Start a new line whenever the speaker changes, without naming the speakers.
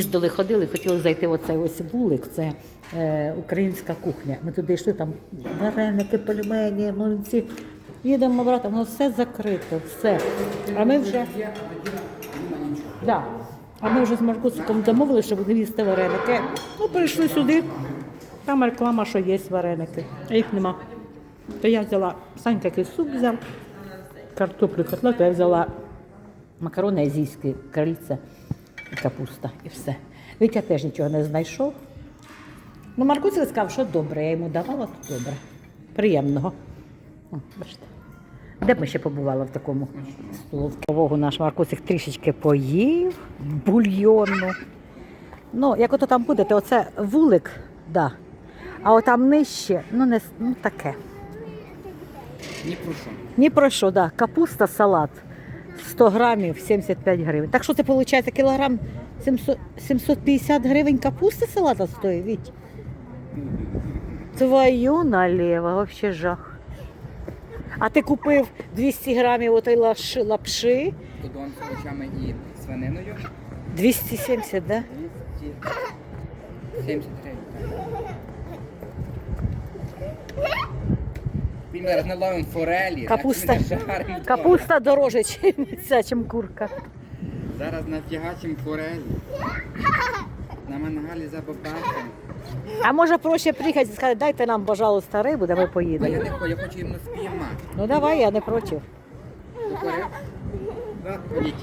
Їздили, ходили, хотіли зайти в оцей ось вулик, це е, українська кухня. Ми туди йшли, там вареники, пельмені, млинці. Їдемо брати, воно все закрито, все. А ми вже, да. а ми вже з Маркусиком домовили, що будемо їсти вареники. Ну, прийшли сюди, там реклама, що є вареники, а їх нема. То я взяла, Санька якийсь суп взяв, картоплю, котлету, я взяла макарони азійські, крильця і капуста, і все. Вітя теж нічого не знайшов. Ну, Маркусик сказав, що добре, я йому давала, то добре. Приємного. О, бачите. Де б ми ще побували в такому столовці? Вогу наш Маркусик трішечки поїв, бульйонну. Ну, як ото там будете, оце вулик, да. а отам нижче, ну не ну, таке.
Ні про що.
Ні про що, да. Капуста, салат 100 грамів 75 гривень. Так що це виходить кілограм 700, 750 гривень капусти салата стоїть, Віть? Твою налево, вообще жах. А ти купив 200 грамів отої лапши, лапши
з овочами і свининою
270, да?
270 зараз наловим форелі.
Капуста, капуста дороже, чим ця, чим курка.
Зараз натягачим форелі. На мангалі за бабахом.
А може проще приїхати і сказати, дайте нам, пожалуйста, рибу, де ми
А я
поїдемо.
не хочу, я хочу їм спіймати.
Ну давай, я не проти.
Покорив? Ходіть.